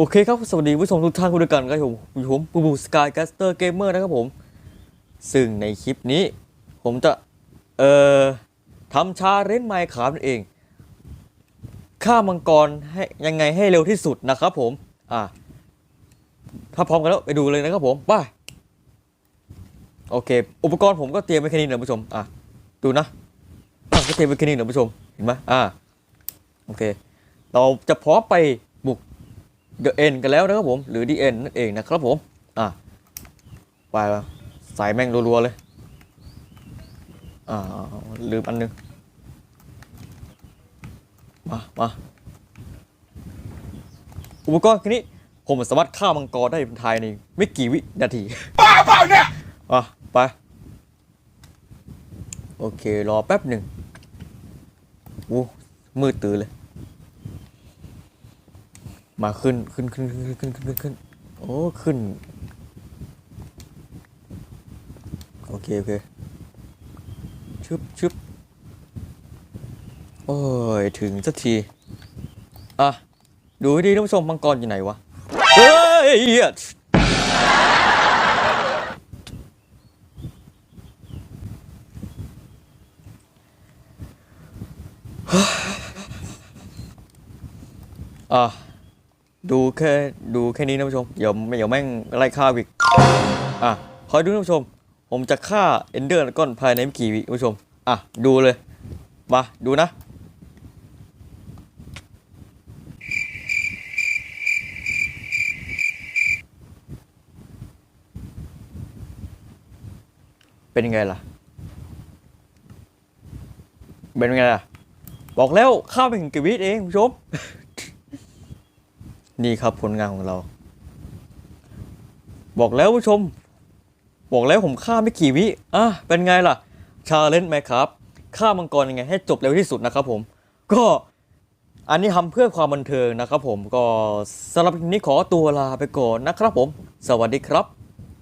โอเคครับ สวัสดีผู้ชมทุกท่านด้วยกันครับผมผมบูบูสกายแคสเตอร์เกมเมอร์นะครับผม ซึ่งในคลิปนี้ ผมจะ เอ่อทำชาเล่นไมค์ครับนั่นเองฆ่ามังกรให้ยังไงให้เร็วที่สุดนะครับผม อ่าถ้าพร้อมกันแล้วไปดูเลยนะครับผมไปโอเค อุปกรณ์ผมก็เตรียมไว้แค่นี้นะผู้ชม อะ ดูนะก็เตรียมไว้แค่นี้นะผู้ชม เห็นไหมอ่า โอเค เราจะพร้อมไปบุก The End กันแล้วนะครับผม หรือ The End นั่นเองนะครับผม อะ ไปละใส่แม่งรัวๆเลย อ่า ลืมอันนึง มา มา อุปกรณ์แค่นี้ผมสามารถฆ่ามังกรได้ภายในไม่กี่วินาทีบ้าเปล่าเนี่ย อะ ไป โอเค รอแป๊บหนึ่งโอ้มืดตื่นเลย มาขึ้นขึ้นขึ้นขึ้นขึ้นขึ้นขึ้นขึ้นโอ้ขึ้น โอเค โอเค ชึบชึบโอ้ย ถึงสักที อะ ดูให้ดีท่านผู้ชมมังกรอยู่ไหนวะ เฮ้ยอะ ดูแค่ดูแค่นี้นะผู้ชมเดี๋ยวเดี๋ยวแม่งไล่ฆ่าอีกอะคอยดูนะผู้ชม ผมจะฆ่าเอนเดอร์ก้อนภายในไม่กี่วิผู้ชม อะ ดูเลย มาดูนะเป็นไงล่ะ เป็นไงล่ะ บอกแล้วข้าไปถึงกี่วิเองผู้ชม นี่ครับผลงานของเรา บอกแล้วผู้ชม บอกแล้วผมฆ่าไม่กี่วิอะเป็นไงล่ะ ชาเลนจ์ไหมครับฆ่ามังกรยังไง ให้จบเร็วที่สุดนะครับผม ก็อันนี้ทำเพื่อความบันเทิงนะครับผมก็สำหรับนี้ขอตัวลาไปก่อนนะครับผม สวัสดีครับ